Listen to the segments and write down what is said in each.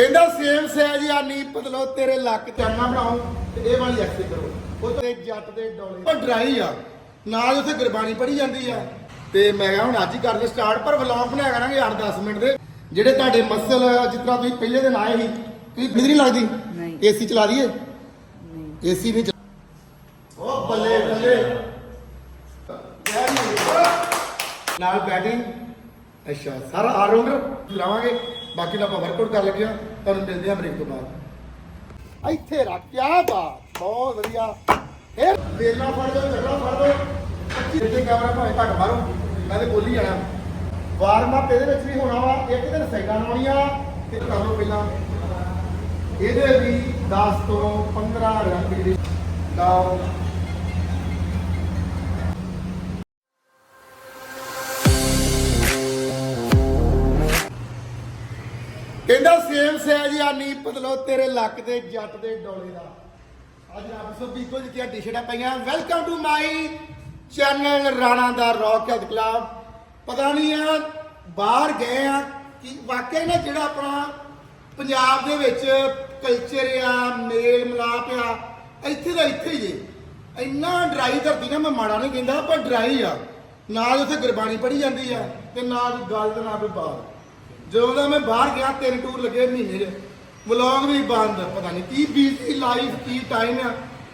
ਕਹਿੰਦਾ ਸੇਮ ਸਹਿਜ ਆ ਨੀ ਬਦਲੋ ਤੇਰੇ ਲੱਕ ਚਾਨਾ ਬਣਾਓ ਤੇ ਇਹ ਵਾਲੀ ਐਕਸੇ ਕਰੋ। ਉਹ ਤੇ ਜੱਟ ਦੇ ਡੋਲੇ ਉਹ ਡਰਾਈ ਆ। ਨਾਲ ਉੱਥੇ ਗੁਰਬਾਣੀ ਪੜੀ ਜਾਂਦੀ ਆ। ਤੇ ਮੈਂ ਕਿਹਾ ਹੁਣ ਅੱਜ ਹੀ ਕਰਦੇ ਸਟਾਰਟ ਪਰ ਵਲੌਗ ਬਣਾਇਆ ਕਰਾਂਗੇ 8-10 ਮਿੰਟ ਦੇ। ਜਿਹੜੇ ਤੁਹਾਡੇ ਮਸਲ ਜਿਸ ਤਰ੍ਹਾਂ ਤੁਸੀਂ ਪਹਿਲੇ ਦਿਨ ਆਏ ਸੀ ਤੁਸੀਂ ਬਿਜਲੀ ਲੱਗਦੀ? ਨਹੀਂ। ਏਸੀ ਚਲਾ ਦਈਏ ਨਹੀਂ। ਏਸੀ ਨਹੀਂ ਉਹ ਬੱਲੇ ਬੱਲੇ. ਨਾਲ ਬੈਟਿੰਗ। ਅੱਛਾ ਸਾਰਾ ਆਲਰਾਊਂਡਰ ਲਾਵਾਂਗੇ ਬਾਕੀ ਦਾ ਆਪਾਂ ਵਰਕਆਊਟ ਕਰ ਲੱਗਿਆ ਤੁਹਾਨੂੰ ਮਿਲਦੇ ਹਾਂ ਬ੍ਰੇਕ ਤੋਂ ਬਾਅਦ। ਇੱਥੇ ਰੱਖ, ਕਿਆ ਬਾਤ, ਬਹੁਤ ਵਧੀਆ। ਇਹ ਵੇਲਣਾ ਫੜ ਦੋ ਝਗੜਾ ਫੜ ਦੋ। ਇੱਥੇ ਕੈਮਰਾ ਭਾਵੇਂ ਘੱਟ ਮਾਰੋ, ਮੈਂ ਤੇ ਬੋਲੀ ਜਾਣਾ। ਵਾਰਮ ਅਪ ਇਹਦੇ ਵਿੱਚ ਵੀ ਹੋਣਾ ਵਾ, ਇੱਕ ਦਿਨ ਸਾਈਡਾਂ ਲਾਉਣੀਆਂ, ਤੇ ਕਰ ਲਓ ਪਹਿਲਾਂ। ਇਹਦੇ ਵੀ 10 ਤੋਂ 15 ਰੰਗ ਦੀ ਲਾਓ। ਦੱਸਿਆ ਜੀ ਸਹਿਜ ਆ ਨੀ ਬਦਲੋ ਤੇਰੇ ਲੱਕ ਦੇ ਜੱਟ ਦੇ ਡੋਲੇ ਦਾ। ਅੱਜ ਰੱਬ ਸਭੀ ਕੁਝ ਕੀ ਟੀ-ਸ਼ਰਟਾਂ ਪਈਆਂ। Welcome to my channel Rana the rock health club ਪਤਾ ਨਹੀਂ ਆ, ਬਾਹਰ ਗਏ ਆ, ਕਿ ਵਾਕਿਆ ਨਾ ਜਿਹੜਾ ਆਪਣਾ ਪੰਜਾਬ ਦੇ ਵਿੱਚ ਕਲਚਰ ਆ, ਮੇਲ ਮਲਾਪ ਆ, ਇੱਥੇ ਦਾ ਇੱਥੇ ਹੀ ਜੇ ਇੰਨਾ ਡਰਾਈ ਧਰਤੀ ਨਾ, ਮੈਂ ਮਾੜਾ ਨਹੀਂ ਕਹਿੰਦਾ, ਪਰ ਡਰਾਈ ਆ। ਨਾਲ ਉੱਥੇ ਗੁਰਬਾਣੀ ਪੜ੍ਹੀ ਜਾਂਦੀ ਆ ਤੇ ਨਾਲ ਗੱਲ ਤੇ ਨਾ ਕੋਈ ਬਾਤ ਜਦੋਂ ਦਾ ਮੈਂ ਬਾਹਰ ਗਿਆ, ਤਿੰਨ ਟੂਰ ਲੱਗੇ ਮਹੀਨੇ ਦੇ ਵਲੌਗ ਵੀ ਬੰਦ, ਪਤਾ ਨਹੀਂ ਕੀ ਬੀਜ਼ੀ ਲਾਈਫ ਕੀ ਟਾਈਮ ਆ।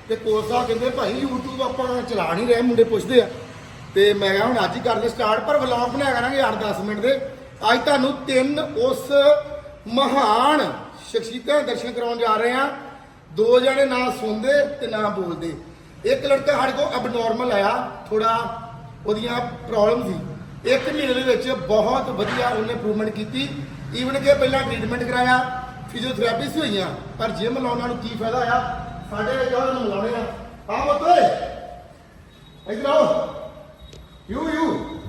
ਤੇ ਕੋਸਾ ਕਹਿੰਦੇ, ਭਾਈ, YouTube ਆਪਾਂ ਚਲਾ ਨਹੀਂ ਰਹੇ, ਮੁੰਡੇ ਪੁੱਛਦੇ ਆ। ਤੇ ਮੈਂ ਕਿਹਾ, ਹੁਣ ਅੱਜ ਹੀ ਕਰਦੇ ਸਟਾਰਟ ਪਰ ਵਲੌਗ ਬਣਾਇਆ ਕਰਾਂਗੇ 8-10 ਮਿੰਟ ਦੇ। ਅੱਜ ਤੁਹਾਨੂੰ ਤਿੰਨ ਉਸ ਮਹਾਨ ਸ਼ਖਸੀਅਤਾਂ ਦੇ ਦਰਸ਼ਨ ਕਰਾਉਣ ਜਾ ਰਹੇ ਆ। ਦੋ ਜਣੇ ਨਾ ਸੁਣਦੇ ਤੇ ਨਾ ਬੋਲਦੇ। ਇੱਕ ਲੜਕਾ ਸਾਡੇ ਕੋਲ ਅਬਨੋਰਮਲ ਆਇਆ ਥੋੜਾ ਉਹਦੀਆਂ ਪ੍ਰੋਬਲਮ ਸੀ। ਇੱਕ ਮਹੀਨੇ ਦੇ ਵਿੱਚ ਬਹੁਤ ਵਧੀਆ ਉਹਨੇ ਇੰਪਰੂਵਮੈਂਟ ਕੀਤੀ। ਈਵਨ ਕਿ ਪਹਿਲਾਂ ਟ੍ਰੀਟਮੈਂਟ ਕਰਾਇਆ ਫਿਜ਼ੀਓਥੈਰੇਪੀ ਸੀ ਹੋਈਆਂ ਪਰ ਜਿਮ ਲਾਉਣ ਨਾਲ ਕੀ ਫਾਇਦਾ ਆਇਆ ਸਾਡੇ ਉਹਨਾਂ ਨੂੰ ਲਾਉਣੇ ਆ। ਆ ਓਏ ਇੱਧਰ ਆਓ। ਯੂ ਯੂ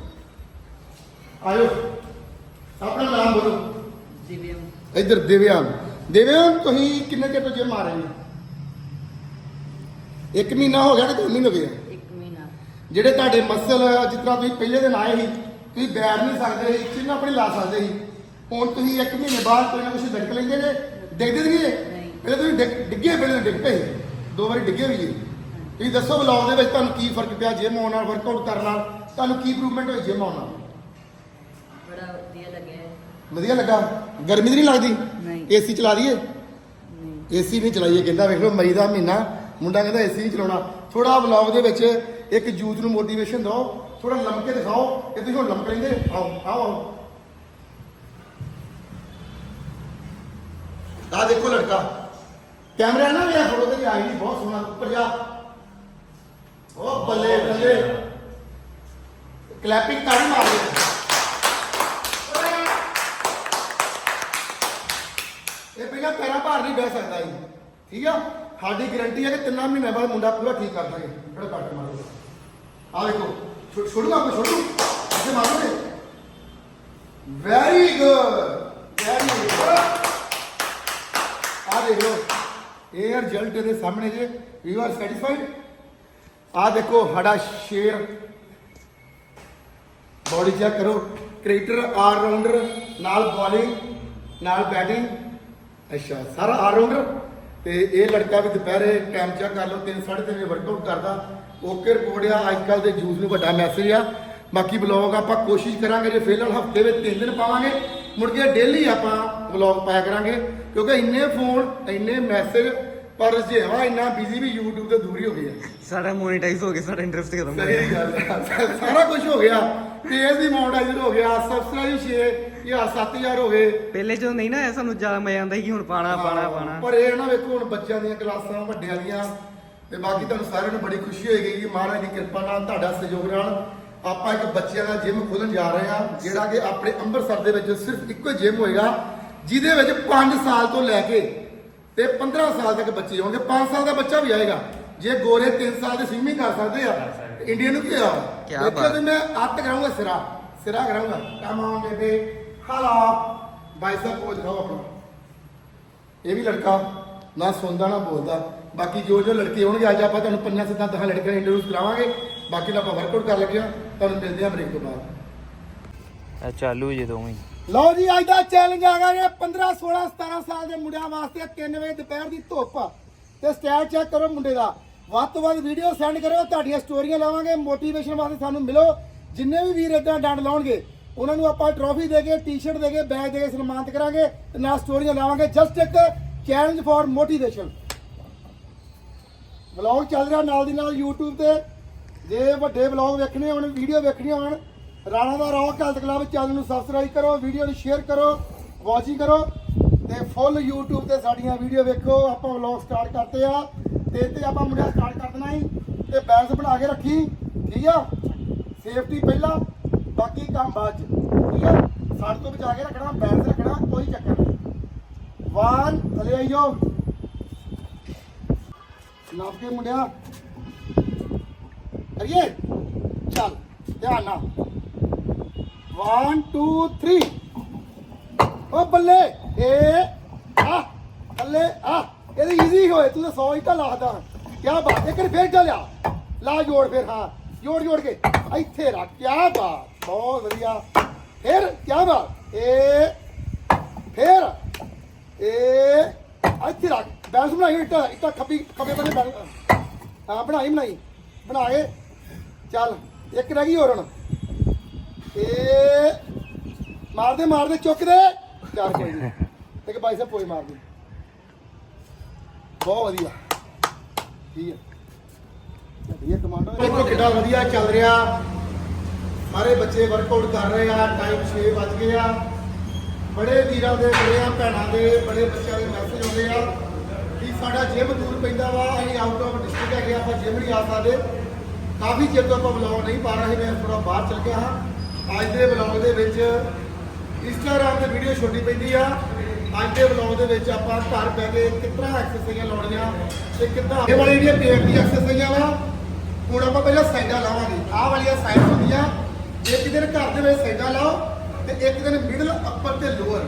ਆਇਓ। ਆਪਣਾ ਨਾਮ ਬੋਲੋ। ਦਿਵਿਆਮ। ਇੱਧਰ ਦਿਵਿਆਨ ਦਿਵਿਆਨ ਤੁਸੀਂ ਕਿੰਨੇ ਚਿਰ ਤੋਂ ਜਿਮ ਆ ਰਹੇ ਹੋ? ਇੱਕ ਮਹੀਨਾ ਹੋ ਗਿਆ ਕਿ ਦੋ ਮਹੀਨੇ ਹੋ ਗਏ? ਆ? ਜਿਹੜੇ ਤੁਹਾਡੇ ਮਸਲ ਜਿਸ ਤਰ੍ਹਾਂ ਤੁਸੀਂ ਪਹਿਲੇ ਦਿਨ ਆਏ ਸੀ ਤੁਸੀਂ ਬੈਠ ਨਹੀਂ ਸਕਦੇ ਸੀ ਚਿੰਨ ਆਪਣੀ ਲਾ ਸਕਦੇ ਸੀ। ਹੁਣ ਤੁਸੀਂ ਇੱਕ ਮਹੀਨੇ ਬਾਅਦ ਕੋਈ ਨਾ ਕੁਝ ਡਿੱਗ ਲੈਂਦੇ ਜੇ ਡਿੱਗਦੇ ਨਹੀਂ। ਪਹਿਲੇ ਤੁਸੀਂ ਡਿੱਗ- ਡਿੱਗੇ ਪਹਿਲੇ ਡਿੱਗ ਪਏ। ਸੀ। ਦੋ ਵਾਰੀ ਡਿੱਗੇ ਵੀ ਜੀ। ਤੁਸੀਂ ਦੱਸੋ ਵਲੌਗ ਦੇ ਵਿੱਚ ਤੁਹਾਨੂੰ ਕੀ ਫ਼ਰਕ ਪਿਆ ਜਿਮ ਆਉਣ ਨਾਲ ਵਰਕਆਊਟ ਕਰਨ ਨਾਲ? ਤੁਹਾਨੂੰ ਕੀ ਇੰਪਰੂਵਮੈਂਟ ਹੋਈ ਜਿਮ ਆਉਣ ਨਾਲ? ਬੜਾ ਵਧੀਆ ਲੱਗਿਆ। ਵਧੀਆ ਲੱਗਾ? ਗਰਮੀ ਤਾਂ ਨਹੀਂ ਲੱਗਦੀ? ਨਹੀਂ। ਏਸੀ ਚਲਾ ਦਈਏ ਨਹੀਂ। ਏਸੀ ਨਹੀਂ ਚਲਾਈਏ ਕਹਿੰਦਾ ਵੇਖ ਲਓ ਮਈ ਦਾ ਮਹੀਨਾ। ਮੁੰਡਾ ਕਹਿੰਦਾ ਏਸੀ ਨਹੀਂ ਚਲਾਉਣਾ। ਥੋੜਾ ਵਲੌਗ ਦੇ ਵਿੱਚ ਇੱਕ ਯੂਥ ਨੂੰ ਮੋਟੀਵੇਸ਼ਨ ਦਿਓ ਥੋੜਾ ਲੰਮਕੇ ਦਿਖਾਓ ਕਿ ਤੁਸੀਂ ਹੁਣ ਲੰਮਕ ਲੈਂਦੇ ਆਓ ਆਓ ਆਓ। ਆ ਦੇਖੋ ਲੜਕਾ। ਕੈਮਰਾ ਨਾ ਮੇਰਾ ਫੋਟੋ ਤੇ ਆਈ ਨਹੀਂ ਬਹੁਤ ਸੋਹਣਾ ਉੱਪਰ ਜਾ ਉਹ ਬੱਲੇ। ਬੱਲੇ ਕਲੈਪਿੰਗ ਤਾਂ ਮਾਰ ਦੇ ਇਹ ਪਹਿਲਾਂ ਪੈਰਾਂ ਭਾਰ ਨਹੀਂ ਬਹਿ ਸਕਦਾ ਜੀ। ਠੀਕ ਆ? ਸਾਡੀ ਗਾਰੰਟੀ ਹੈ ਕਿ ਤਿੰਨਾਂ ਮਹੀਨਿਆਂ ਬਾਅਦ ਮੁੰਡਾ ਪੂਰਾ ਠੀਕ ਕਰ ਦਾਂਗੇ। ਥੋੜਾ ਕੱਟ ਮਾਰੋ। ਆ ਦੇਖੋ, ਛੋ- ਛੋੜੂਗਾ ਛੋੜੂ। ਇੱਥੇ ਮਾਰੋਗੇ ਵੈਰੀ ਗੁੱਡ ਵੈਰੀ ਗੁੱਡ ਆ ਦੇਖੋ ਲਓ, ਇਹ ਰਿਜ਼ਲਟ ਇਹਦੇ ਸਾਹਮਣੇ ਜੇ ਯੂ ਆਰ ਸੈਟੀਸਫਾਈਡ ਆ ਦੇਖੋ, ਸਾਡਾ ਸ਼ੇਰ ਬੋਡੀ ਚੈੱਕ ਕਰੋ ਕ੍ਰਿਕਟਰ ਆਲ ਰਾਊਂਡਰ ਨਾਲ ਬੋਲਿੰਗ ਨਾਲ ਬੈਟਿੰਗ ਅੱਛਾ, ਸਾਰਾ ਆਲ ਰਾਊਂਡਰ ਤੇ ਇਹ ਲੜਕਾ ਵੀ ਦੁਪਹਿਰੇ ਟਾਈਮ ਚੈੱਕ ਕਰ ਲਓ 3 3.5 ਵਜੇ ਵਰਕਆਊਟ ਕਰਦਾ। ਓਕੇ ਰਿਪੋਰਟ ਆ ਅੱਜ ਕੱਲ ਦੇ ਯੂਜ਼ ਨੂੰ ਵੱਡਾ ਮੈਸੇਜ ਆ। ਬਾਕੀ ਵਲੌਗ ਆਪਾਂ ਕੋਸ਼ਿਸ਼ ਕਰਾਂਗੇ ਜੇ ਫਿਲਹਾਲ ਹਫ਼ਤੇ ਵਿੱਚ 3 ਦਿਨ ਪਾਵਾਂਗੇ ਮੁੜ ਕੇ ਡੇਲੀ ਆਪਾਂ ਵਲੌਗ ਪਾਇਆ ਕਰਾਂਗੇ। ਕਿਉਂਕਿ ਇੰਨੇ ਫੋਨ ਇੰਨੇ ਮੈਸੇਜ ਪਰ ਜਿਹੜਾ ਇੰਨਾ ਬਿਜ਼ੀ ਵੀ YouTube ਤੋਂ ਦੂਰ ਹੀ ਹੋ ਗਿਆ ਸਾਡਾ ਮੋਨੇਟਾਈਜ਼ ਹੋ ਗਿਆ ਸਾਡਾ ਇੰਟਰਸਟ ਖਤਮ ਹੋ ਸਹੀ ਗਿਆ। ਗੱਲ ਆ। ਸਾਰਾ ਕੁਝ ਹੋ ਗਿਆ। ਪੇਜ ਦੀ ਮੋਨਟਾਈਜ਼ਰ ਹੋ ਗਿਆ ਸਬਸਕ੍ਰਾਈਬ 6 ਜਾਂ 7000 ਹੋ ਗਏ ਪਹਿਲੇ ਜਦੋਂ ਨਹੀਂ ਨਾ ਆਇਆ ਸਾਨੂੰ ਜ਼ਿਆਦਾ ਮਜ਼ਾ ਆਉਂਦਾ ਸੀ ਕਿ ਹੁਣ ਪਾਣਾ ਪਾਣਾ ਪਾਣਾ। ਪਰ ਇਹ ਨਾ ਵੇਖੋ ਹੁਣ ਬੱਚਿਆਂ ਦੀਆਂ ਕਲਾਸਾਂ ਵੱਡਿਆਂ ਦੀਆਂ ਤੇ ਬਾਕੀ ਤੁਹਾਨੂੰ ਸਾਰਿਆਂ ਨੂੰ ਬੜੀ ਖੁਸ਼ੀ ਹੋਏਗੀ ਕਿ ਮਹਾਰਾਜ ਦੀ ਕਿਰਪਾ ਨਾਲ ਤੁਹਾਡਾ ਸਹਿਯੋਗ ਨਾਲ ਆਪਾਂ ਇੱਕ ਬੱਚਿਆਂ ਦਾ ਜਿਮ ਖੋਲਣ ਜਾ ਰਹੇ ਹਾਂ ਜਿਹੜਾ ਕਿ ਆਪਣੇ ਅੰਮ੍ਰਿਤਸਰ ਦੇ ਵਿੱਚ ਸਿਰਫ ਇੱਕੋ ਜਿਮ ਹੋਏਗਾ ਜਿਹਦੇ ਵਿੱਚ 5 ਸਾਲ ਤੋਂ ਲੈ ਕੇ ਤੇ 15 ਸਾਲ ਤੱਕ ਬੱਚੇ ਹੋਣਗੇ। 5 ਸਾਲ ਦਾ ਬੱਚਾ ਵੀ ਆਏਗਾ। ਜੇ ਗੋਰੇ 3 ਸਾਲ ਦੀ ਸਵਿਮਿੰਗ ਕਰ ਸਕਦੇ ਆ ਇੰਡੀਆ ਨੂੰ ਕੀ ਆ ਕਿਆ ਦੇਖੋ ਬਾਤ। ਤੇ ਮੈਂ ਅੱਤ ਕਰਾਉਂਗਾ ਸਿਰਾ ਸਿਰਾ ਕਰਾਉਂਗਾ come baby hello bicep coach ਦਿਖਾਓ ਆਪਣਾ। ਇਹ ਵੀ ਲੜਕਾ ਨਾ ਸੁਣਦਾ ਨਾ ਬੋਲਦਾ। ਬਾਕੀ ਜੋ ਜੋ ਲੜਕੇ ਹੋਣਗੇ ਅੱਜ ਆਪਾਂ ਤੁਹਾਨੂੰ ਪੰਜਾਂ ਸੱਤਾਂ ਦਸਾਂ ਲੜਕਿਆਂ ਨੂੰ ਇੰਟਰੋਡਿਊਸ ਕਰਾਵਾਂਗੇ। ਬਾਕੀ ਦਾ ਆਪਾਂ ਵਰਕਆਊਟ ਕਰ ਲੱਗੇ ਹਾਂ। ਤੁਹਾਨੂੰ ਮਿਲਦੇ ਹਾਂ ਬ੍ਰੇਕ ਤੋਂ ਬਾਅਦ। ਚਾਲੂ ਜੇ ਦੋਵੇਂ। ਲਓ ਜੀ ਅੱਜ ਦਾ ਚੈਲੰਜ ਆ ਗਿਆ ਜੀ 15 16 17 ਸਾਲ ਦੇ ਮੁੰਡਿਆਂ ਵਾਸਤੇ 3 ਵਜੇ ਦੁਪਹਿਰ ਦੀ ਧੁੱਪ। ਤੇ ਸਟੈਟ ਚੈੱਕ ਕਰੋ ਮੁੰਡੇ ਦਾ। ਵੱਧ ਤੋਂ ਵੱਧ ਵੀਡੀਓ ਸੈਂਡ ਕਰੋ ਤੁਹਾਡੀਆਂ ਸਟੋਰੀਆਂ ਲਾਵਾਂਗੇ। ਮੋਟੀਵੇਸ਼ਨ ਵਾਸਤੇ ਸਾਨੂੰ ਮਿਲੋ। ਜਿੰਨੇ ਵੀ ਵੀਰ ਇਦਾਂ ਡੰਡ ਲਾਉਣਗੇ ਉਹਨਾਂ ਨੂੰ ਆਪਾਂ ਟਰੋਫੀ ਦੇ ਕੇ ਟੀ-ਸ਼ਰਟ ਦੇ ਕੇ ਬੈਗ ਦੇ ਕੇ ਸਨਮਾਨਿਤ ਕਰਾਂਗੇ ਤੇ ਨਾਲ ਸਟੋਰੀਆਂ ਲਾਵਾਂਗੇ। ਜਸਟ ਇੱਕ ਚੈਲੰਜ ਫॉर ਮੋਟੀਵੇਸ਼ਨ ਵਲੌਗ ਚੱਲ ਰਿਹਾ ਨਾਲ ਦੀ ਨਾਲ YouTube ਤੇ। ਜੇ ਵੱਡੇ ਵਲੌਗ ਵੇਖਣੇ ਹੋਣ ਵੀਡੀਓ ਵੇਖਣੀ ਹੋਣ, ਰਾਣਾ ਦਾ ਰੌਕ ਹੈਲਥ ਕਲੱਬ ਚੈਨਲ ਨੂੰ ਸਬਸਕ੍ਰਾਈਬ ਕਰੋ ਵੀਡੀਓ ਨੂੰ ਸ਼ੇਅਰ ਕਰੋ ਵਾਚਿੰਗ ਕਰੋ ਤੇ ਫੁੱਲ YouTube ਤੇ ਸਾਡੀਆਂ ਵੀਡੀਓ ਵੇਖੋ। ਆਪਾਂ ਵਲੌਗ ਸਟਾਰਟ ਕਰਤੇ ਆ। ਤੇ ਤੇ ਆਪਾਂ ਮੁੰਡਿਆ ਸਟਾਰਟ ਕਰ ਦੇਣਾ ਹੀ ਤੇ ਬੈਲੈਂਸ ਬਣਾ ਕੇ ਰੱਖੀ। ਠੀਕ ਆ? ਸੇਫਟੀ ਪਹਿਲਾਂ। ਬਾਕੀ ਕੰਮ ਬਾਅਦ ਚ। ਠੀਕ ਆ? ਸਾਡੇ ਤੋਂ ਬਚਾ ਕੇ ਰੱਖਣਾ ਬੈਲੈਂਸ ਰੱਖਣਾ, ਕੋਈ ਚੱਕਰ ਨਹੀਂ। ਵਾਨ ਥਲੇ ਆਈਓ। ਨਾਪ ਕੇ ਮੁੰਡਿਆ। ਕਰੀਏ? ਚੱਲ, ਧਿਆਨ ਨਾਲ। 1 2 3 ਓ ਬੱਲੇ, ਏ, ਆ, ਬੱਲੇ, ਆ। ਇਹਦੇ ਈਜ਼ੀ ਹੋਏ, ਤੂੰ ਤਾਂ 100 ਹੀ ਤਾਂ ਲਾਦਾ ਕੀ ਬਾਤ, ਇੱਕ ਵਾਰੀ ਫੇਰ ਚੱਲਿਆ। ਲਾ ਜੋੜ ਫੇਰ, ਹਾਂ। ਜੋੜ ਜੋੜ ਕੇ। ਇੱਥੇ ਰੱਖ ਕੀ ਬਾਤ। ਬਹੁਤ ਵਧੀਆ। ਫੇਰ ਕਿਆ ਬਾਤ? ਇਹ ਫੇਰ ਏ ਇੱਥੇ ਰੱਖ। ਬੈਲੈਂਸ ਬਣਾਈ ਇੱਟਾ ਇੱਟਾ ਖੱਬੀ, ਖੱਬੇ ਬੰਨੇ ਬੈਲੈਂਸ ਹਾਂ, ਬਣਾਈ ਬਣਾਈ। ਬਣਾਏ। ਚੱਲ, ਇੱਕ ਰਹਿ ਗਈ ਹੋਰ ਹੁਣ ਏ ਮਾਰਦੇ ਮਾਰਦੇ ਚੁੱਕ ਦੇ ਚੱਲ ਕੋਈ ਨਹੀਂ ਇੱਕ ਬਾਈ ਸਾਹਿਬ ਪੋਈ ਮਾਰ ਬਹੁਤ ਵਧੀਆ। ਠੀਕ ਹੈ। ਵਧੀਆ ਕਮਾਂਡੋ ਦੇਖੋ ਕਿੱਡਾ ਵਧੀਆ ਚੱਲ ਰਿਹਾ। ਸਾਰੇ ਬੱਚੇ ਵਰਕਆਊਟ ਕਰ ਰਹੇ ਆ ਟਾਈਮ 6 ਵੱਜ ਗਏ ਆ। ਬੜੇ ਵੀਰਾਂ ਦੇ, ਬੜੇ ਆ ਭੈਣਾਂ ਦੇ, ਬੜੇ ਬੱਚਿਆਂ ਦੇ ਮੈਸੇਜ ਆਉਂਦੇ ਆ ਕਿ ਸਾਡਾ ਜਿਮ ਦੂਰ ਪੈਂਦਾ ਵਾ, ਅਸੀਂ ਆਊਟ ਆਫ ਡਿਸਟ੍ਰਿਕਟ ਹੈਗੇ ਆਪਾਂ ਜਿਮ ਨਹੀਂ ਆ ਸਕਦੇ। ਕਾਫੀ ਚਿਰ ਤੋਂ ਆਪਾਂ ਬਲੌਗ ਨਹੀਂ ਪਾ ਰਹੇ, ਮੈਂ ਥੋੜਾ ਬਾਹਰ ਚਲ ਗਿਆ ਹਾਂ। ਅੱਜ ਦੇ ਬਲੌਗ ਦੇ ਵਿੱਚ ਇੰਸਟਾਗ੍ਰਾਮ ਤੇ ਵੀਡੀਓ ਛੋਟੀ ਪੈਂਦੀ ਆ। ਅੱਜ ਦੇ ਬਲੌਗ ਦੇ ਵਿੱਚ ਆਪਾਂ ਘਰ ਬਹਿ ਕੇ ਕਿਤਨਾ ਐਕਸਰਸਾਈਜ਼ਾਂ ਲਾਉਣੀਆਂ ਤੇ ਕਿੱਦਾਂ ਇਹ ਵਾਲੀ ਜਿਹੜੀਆਂ ਪੇਟ ਦੀ ਐਕਸਰਸਾਈਜ਼ਾਂ ਵਾ, ਹੁਣ ਆਪਾਂ ਪਹਿਲਾਂ ਸਾਈਡਾਂ ਲਾਵਾਂਗੇ। ਆਹ ਵਾਲੀਆਂ ਸਾਈਡ ਹੁੰਦੀਆਂ। ਇੱਕ ਦਿਨ ਘਰ ਦੇ ਵਿੱਚ ਸਾਈਡਾਂ ਲਾਓ ਤੇ ਇੱਕ ਦਿਨ ਮਿਡਲ ਅੱਪਰ ਤੇ ਲੋਅਰ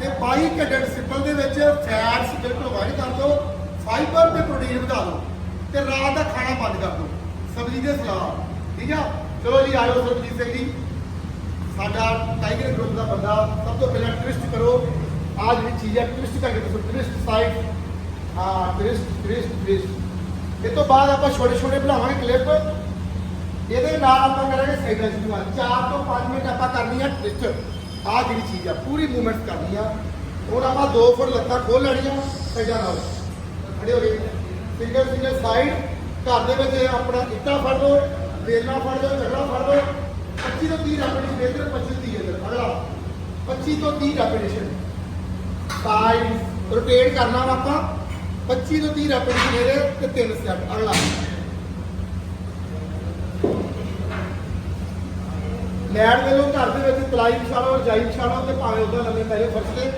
ਤੇ 22 ਘੰਟੇ ਸਿੰਪਲ ਦੇ ਵਿੱਚ ਫੈਟਸ ਬਿਲਕੁਲ ਵਾਈਡ ਕਰ ਦਿਓ ਫਾਈਬਰ ਤੇ ਪ੍ਰੋਟੀਨ ਵਧਾ ਦਿਓ, ਤੇ ਰਾਤ ਦਾ ਖਾਣਾ ਬੰਦ ਕਰ ਦਿਓ। ਸਬਜ਼ੀ ਦੇ ਸਲਾਦ, ਠੀਕ ਆ? ਚਲੋ ਜੀ, ਆਇਓ ਸਰਬਜੀਤ ਸਿੰਘ ਜੀ ਸਾਡਾ ਟਾਈਗਰ ਗਰੁੱਪ ਦਾ ਬੰਦਾ ਸਭ ਤੋਂ ਪਹਿਲਾਂ ਟਵਿਸਟ ਕਰੋ। ਆਹ ਜਿਹੜੀ ਚੀਜ਼ ਹੈ ਟਵਿਸਟ ਕਰਕੇ ਦੱਸੋ ਟਵਿਸਟ ਸਾਈਡ ਹਾਂ ਟਵਿਸਟ ਟਵਿਸਟ ਟਵਿਸਟ ਇਹ ਤੋਂ ਬਾਅਦ ਆਪਾਂ ਛੋਟੇ ਛੋਟੇ ਬਣਾਵਾਂਗੇ ਕਲਿੱਪ ਇਹਦੇ ਨਾਲ ਆਪਾਂ ਕਰਾਂਗੇ ਸਾਈਡਾਂ ਜਿਹਨੂੰ 4 ਤੋਂ 5 ਮਿੰਟ ਆਪਾਂ ਕਰਨੀ ਆ ਟਵਿਸਟ ਆਹ ਜਿਹੜੀ ਚੀਜ਼ ਆ, ਪੂਰੀ ਮੂਵਮੈਂਟ ਕਰਨੀ ਆ। ਹੁਣ ਆਪਾਂ 2 ਫੁੱਟ ਲੱਤਾਂ ਖੋਲ ਲੈਣੀਆਂ ਸਾਈਡਾਂ ਨਾਲ। ਖੜੇ ਹੋ ਗਏ ਸਿੰਗਲ ਸਿੰਗਲ ਸਾਈਡ ਘਰ ਦੇ ਵਿੱਚ ਆਪਣਾ ਇੱਟਾ ਫੜ ਲਓ ਵੇਲਣਾ ਫੜ ਲਓ ਝਗੜਾ ਫੜ ਲਓ। 25 ਤੋਂ 30 ਰੈਪੀਟੀਸ਼ਨ ਇੱਧਰ 25 ਤੋਂ 30 ਇੱਧਰ ਅਗਲਾ 25 ਤੋਂ 30 ਰੈਪੀਟੀਸ਼ਨ। ਸਾਈਡ ਰੋਟੇਟ ਕਰਨਾ ਆਪਾਂ। 25 ਤੋਂ 30 ਰੈਪੀਟੀਸ਼ਨ ਇਹਦੇ ਤੇ ਤਿੰਨ ਸਟੈਪ ਅਗਲਾ। ਲੈਟ ਦੇ ਲੋ ਘਰ ਦੇ ਵਿੱਚ ਪਲਾਈ ਵਿਛਾ ਲਓ ਰਜਾਈ ਵਿਛਾ ਲਓ ਤੇ ਭਾਵੇਂ ਉਦਾਂ ਲੰਮੇ ਪੈ ਜਾਓ, ਫਰਸ਼ ਤੇ।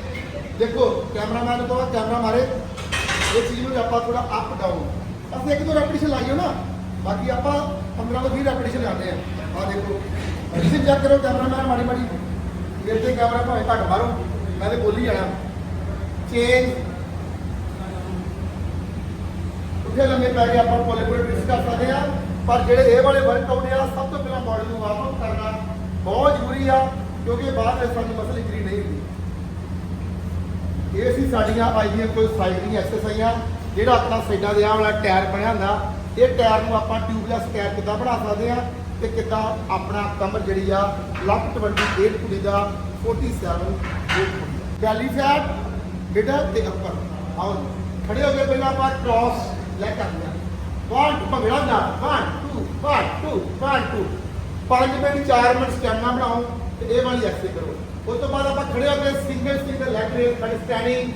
ਦੇਖੋ, ਕੈਮਰਾਮੈਨ ਤੋਂ ਕੈਮਰਾ ਮਾਰੇ। ਇਹ ਚੀਜ਼ ਨੂੰ ਆਪਾਂ ਥੋੜਾ ਅਪ ਡਾਊਨ ਅਸੀਂ ਇੱਕ ਦੋ ਰੈਪੀਟੀਸ਼ਨ ਲਾਈਓ ਨਾ। ਬਾਕੀ ਆਪਾਂ 15 ਤੋਂ 20 ਰੈਪੀਟੀਸ਼ਨ ਲਾਉਂਦੇ ਆ ਆ ਦੇਖੋ। ਤੁਸੀਂ ਚੈੱਕ ਕਰੋ ਕੈਮਰਾਮੈਨ, ਮਾੜੀ ਮਾੜੀ। ਮੇਰੇ ਤੇ ਕੈਮਰਾ ਭਾਵੇਂ ਘੱਟ ਮਾਰੋ। ਮੈਂ ਤੇ ਬੋਲੀ ਜਾਣਾ। ਚੇਂਜ ਉੱਥੇ ਲੰਮੇ ਪੈ ਕੇ ਆਪਾਂ ਪੋਲੇ ਪੋਲੇ ਟ੍ਰਿਕਸ ਕਰ ਸਕਦੇ ਆ ਪਰ ਜਿਹੜੇ ਇਹ ਵਾਲੇ ਵਰਕਆਊਟ ਆ, ਸਭ ਤੋਂ ਪਹਿਲਾਂ ਬਾਡੀ ਨੂੰ ਵਾਰਮ ਅਪ ਕਰਨਾ। ਬਹੁਤ ਜ਼ਰੂਰੀ ਆ, ਕਿਉਂਕਿ ਬਾਅਦ ਵਿੱਚ ਸਾਨੂੰ ਮਸਲ ਇੰਜਰੀ ਨਹੀਂ ਹੁੰਦੀ। ਇਹ ਸੀ ਸਾਡੀਆਂ ਅੱਜ ਕੋਈ ਸਾਈਡ ਐਕਸਰਸਾਈਜ਼ਾਂ ਜਿਹੜਾ ਆਪਣਾ ਸਾਈਡਾਂ ਦੇ ਆਹ ਵਾਲਾ ਟਾਇਰ ਬਣਿਆ ਹੁੰਦਾ, ਇਹ ਟਾਇਰ ਨੂੰ ਆਪਾਂ ਟਿਊਬਲੈਸ ਟਾਇਰ ਕਿੱਦਾਂ ਬਣਾ ਸਕਦੇ ਆ ਤੇ ਕਿੱਦਾਂ ਆਪਣਾ ਕਮਰ ਜਿਹੜੀ ਆ, ਲੱਕ 28 ਕੁੜੀ ਦਾ 47 ਬੈਲੀ ਫੈਟ ਮਿਡਲ ਤੇ ਅੱਪਰ ਆਓ ਖੜੇ ਹੋ ਕੇ ਪਹਿਲਾਂ ਆਪਾਂ ਕ੍ਰਾਸ ਲੈ ਕਰਦੇ ਆ ਵਨ ਭੰਗੜਾ ਨਾ 1 2 1 2 1 2 5 ਮਿੰਟ 4 ਮਿੰਟ ਸਟੈਮਨਾ ਬਣਾਓ ਤੇ ਇਹ ਵਾਲੀ ਐਕਸਰਸਾਈਜ਼ ਕਰੋ। ਉਸ ਤੋਂ ਬਾਅਦ ਆਪਾਂ ਖੜੇ ਹੋ ਕੇ ਸਿੰਗਲ ਸਿੰਗਲ ਲੈਗ ਰੇਸ ਖੜੇ ਸਟੈਂਡਿੰਗ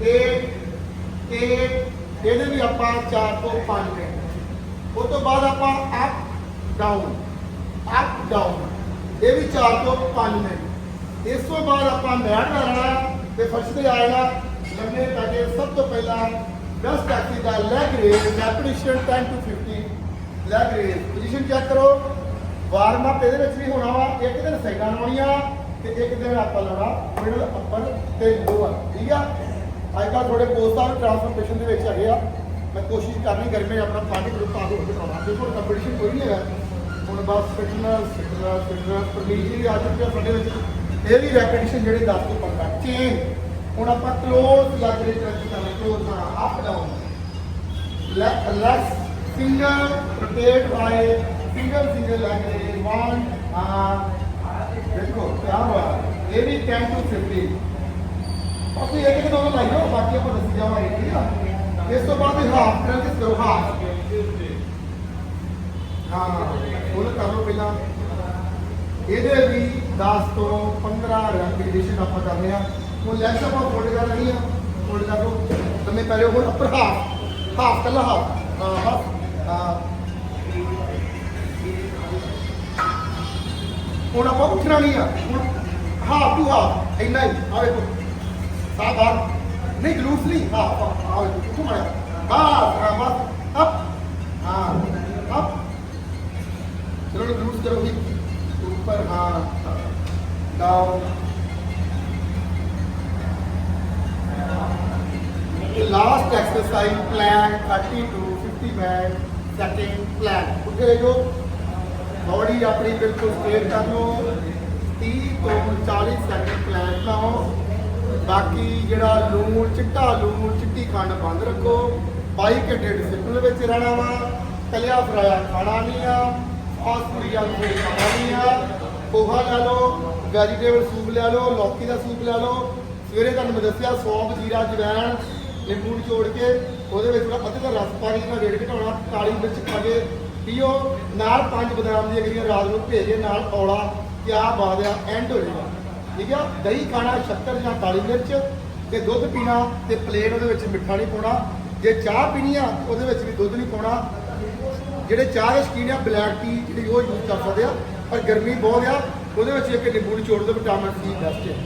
ਤੇ ਤੇ ਇਹਦੇ ਵੀ ਆਪਾਂ 4 ਤੋਂ 5 ਮਿੰਟ। ਉਸ ਤੋਂ ਬਾਅਦ ਆਪਾਂ ਅਪ ਡਾਊਨ ਅਪ ਡਾਊਨ ਇਹ ਵੀ 4 ਤੋਂ 5 ਮਿੰਟ। ਇਸ ਤੋਂ ਬਾਅਦ ਆਪਾਂ ਮੈਟ ਲਾਣਾ, ਤੇ ਫਰਸ਼ ਤੇ ਆਏਗਾ ਲੰਮੇ ਪੈ ਕੇ ਸਭ ਤੋਂ ਪਹਿਲਾਂ best exercise the leg raise repetition 10 to 15 leg raise position check ਕਰੋ। ਵਾਰਮ ਅਪ ਇਹਦੇ ਵਿੱਚ ਵੀ ਹੋਣਾ ਵਾ, ਇੱਕ ਦਿਨ ਸਾਈਡਾਂ ਲਾਉਣੀਆਂ ਤੇ ਇੱਕ ਦਿਨ ਆਪਾਂ ਲਾਉਣਾ ਮਿਡਲ, ਅੱਪਰ ਤੇ ਲੋਅਰ, ਠੀਕ ਆ? ਅੱਜ ਕੱਲ੍ਹ ਥੋੜੇ ਪੋਸਟ ਆ ਟ੍ਰਾਂਸਫਰਮੇਸ਼ਨ ਦੇ ਵਿੱਚ ਹੈਗੇ ਆ। ਮੈਂ ਕੋਸ਼ਿਸ਼ ਕਰਨੀ ਗਰਮੀ 'ਚ ਆਪਣਾ ਪਾਣੀ ਗਰੁੱਪ ਆ ਕੇ ਦੇਖੋ ਕੰਪੀਟੀਸ਼ਨ ਕੋਈ ਨਹੀਂ ਹੈਗਾ। ਹੁਣ ਬਸ fitness fitness fitness Parmeet ji ਅੱਜ ਵੀ ਸਾਡੇ ਵਿੱਚ। ਇਹ ਵੀ ਰੈਪੀਟੀਸ਼ਨ ਜਿਹੜੇ 10 ਤੋਂ 15 ਚੇਨ ਹੁਣ ਆਪਾਂ ਕਲੋਜ਼ ਲੱਗ ਰਹੇ ਟਰੈਕ ਕਰਨਾ ਕਲੋਜ਼ ਹਾਂ up down left left finger rotate by single finger ਲੱਗ ਰਹੇ ਵਨ ਹਾਂ ਦੇਖੋ ਕਿਆ ਹੋਇਆ ਇਹ ਵੀ 10 ਤੋਂ 15 ਅਸੀਂ ਇੱਕ ਇੱਕ ਦੋ ਲਾਈਓ ਬਾਕੀ ਆਪਾਂ ਦੱਸ ਜਾਵਾਂਗੇ ਠੀਕ ਆ ਇਸ ਤੋਂ ਬਾਅਦ ਹਾਫ ਪ੍ਰੈਕਟਿਸ ਕਰੋ ਹਾਫ ਹਾਂ ਉਹ ਕਰ ਪਹਿਲਾਂ ਇਹਦੇ ਵੀ 10 ਤੋਂ 15 ਰੈਪੀਟੀਸ਼ਨ ਆਪਾਂ ਕਰਦੇ ਆ ਉਹ ਲੈਸ ਆਪਾਂ ਫੋਲਡ ਕਰ ਰਹੀ ਆ ਫੋਲਡ ਕਰ ਲਓ ਲੰਮੇ ਪੈਰੇ ਹੁਣ ਅਪਰ ਹਾਫ ਹਾਫ ਕੱਲਾ ਹਾਫ ਹਾਂ ਹਾਫ ਹੁਣ ਆਪਾਂ ਉੱਠਣਾ ਨਹੀਂ ਆ ਹੁਣ ਹਾਫ ਟੂ ਹਾਫ ਇੰਨਾ ਹੀ ਆ ਵੇਖੋ ਸਾਹ ਬਾਹਰ ਨਹੀਂ ਗਲੂਸ ਨਹੀਂ ਹਾਫ ਆ ਵੇਖੋ ਉੱਠੋ ਮਾਰਿਆ ਬਾਹਰ ਹਾਂ ਬਸ ਅਪ ਹਾਂ ਅਪ ਚਲੋ ਗਲੂਸ ਕਰੋ ਹੀ ਉੱਪਰ ਹਾਂ down last exercise plan 30 to 50 minute second plan ਉੱਥੇ ਜੋ ਬੋਡੀ ਆਪਣੀ ਬਿਲਕੁਲ ਸਟੇਟ ਕਰ ਲਓ 30 ਤੋਂ 40 ਸੈਕਿੰਡ ਪਲਾਨ ਬਣਾਓ। ਬਾਕੀ ਜਿਹੜਾ ਲੂਣ, ਚਿੱਟਾ ਲੂਣ, ਚਿੱਟੀ ਖੰਡ ਬੰਦ ਰੱਖੋ। 22 ਘੰਟੇ ਡਿਸਪਲਿਨ ਵਿੱਚ ਰਹਿਣਾ ਵਾ। ਤਲਿਆ ਫਰਾਇਆ ਖਾਣਾ ਨਹੀਂ ਆ। ਫਾਸਟ ਫੂਡ ਖਾਣਾ ਨਹੀਂ ਆ। ਪੋਹਾ ਲੈ ਲਓ ਵੈਜੀਟੇਬਲ ਸੂਪ ਲੈ ਲਓ, ਲੌਕੀ ਦਾ ਸੂਪ ਲੈ ਲਓ। ਸਵੇਰੇ ਤੁਹਾਨੂੰ ਮੈਂ ਦੱਸਿਆ, ਸੌਂਫ, ਜੀਰਾ ਜਵੈਣ ਨਿੰਬੂ ਨਿਚੋੜ ਕੇ ਉਹਦੇ ਵਿੱਚ ਥੋੜਾ ਅੱਧੇ ਦਾ ਰਸ ਪਾ ਕੇ ਜਿਹਨਾਂ ਰੇਟ ਘਟਾਉਣਾ, ਕਾਲੀ ਮਿਰਚ ਪਾ ਕੇ ਪੀਓ ਨਾਲ ਪੰਜ ਬਦਾਮ ਦੀਆਂ ਗਿਰੀਆਂ ਰਾਤ ਨੂੰ ਭੇਜੇ, ਨਾਲ ਔਲਾ, ਕਿਆ ਬਾਤ ਆ ਐਂਡ ਹੋ ਜਾਏਗਾ। ਠੀਕ ਆ? ਦਹੀਂ ਖਾਣਾ ਸ਼ੱਕਰ ਜਾਂ ਕਾਲੀ ਮਿਰਚ ਤੇ ਦੁੱਧ ਪੀਣਾ ਤੇ ਪਲੇਟ ਉਹਦੇ ਵਿੱਚ ਮਿੱਠਾ ਨਹੀਂ ਪਾਉਣਾ। ਜੇ ਚਾਹ ਪੀਣੀ ਆ ਉਹਦੇ ਵਿੱਚ ਵੀ ਦੁੱਧ ਨਹੀਂ ਪਾਉਣਾ। ਜਿਹੜੇ ਚਾਹ ਦੇ ਸ਼ੌਕੀਨ ਆ ਬਲੈਕ ਟੀ ਜਿਹੜੀ ਉਹ ਯੂਜ਼ ਕਰ ਸਕਦੇ ਆ, ਪਰ ਗਰਮੀ ਬਹੁਤ ਆ, ਉਹਦੇ ਵਿੱਚ ਇੱਕ ਨਿੰਬੂ ਨਿਚੋੜ ਦੋ ਵਿਟਾਮਿਨ ਸੀ ਬੈਸਟ ਹੈ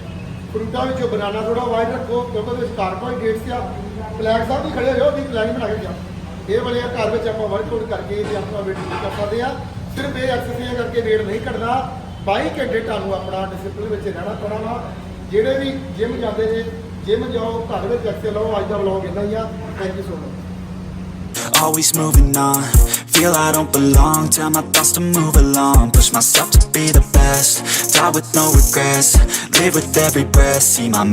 ਫਰੂਟਾਂ ਵਿੱਚੋਂ ਬਨਾਨਾ ਥੋੜਾ ਵਾਈਟ ਰੱਖੋ, ਕਿਉਂਕਿ ਉਹਦੇ ਵਿੱਚ ਕਾਰਬੋਹਾਈਡਰੇਟਸ ਆ। ਬਲੈਕ ਸਾਹਿਬ ਵੀ ਖੜੇ ਹੋ ਜਾਓ ਉਹਦੀ ਪਲਾਨ ਬਣਾ ਕੇ ਜਾ ਇਹ ਵਾਲੇ ਆ ਘਰ ਵਿੱਚ ਆਪਾਂ ਵਰਕਆਊਟ ਕਰਕੇ ਤੇ ਆਪਣਾ weight ਲੂਜ਼ ਕਰ ਸਕਦੇ ਆ ਸਿਰਫ ਇਹ ਐਕਸਰਸਾਈਜ਼ ਕਰਕੇ weight ਨਹੀਂ ਘਟਦਾ 22 ਘੰਟੇ ਤੁਹਾਨੂੰ ਆਪਣਾ ਡਿਸਪਲਿਨ ਵਿੱਚ ਰਹਿਣਾ ਪੈਣਾ ਵਾ ਜਿਹੜੇ ਵੀ ਜਿਮ ਜਾਂਦੇ ਜੇ ਜਿਮ ਜਾਓ ਘਰ ਵਿੱਚ ਐਕਸਰਸਾਈਜ਼ ਲਓ ਅੱਜ ਦਾ ਵਲੌਗ ਇੰਨਾ ਹੀ ਆ thank you so much Always moving on, feel I don't belong Tell my thoughts to move along, push myself to be the best Die with no regrets, live with every breath See my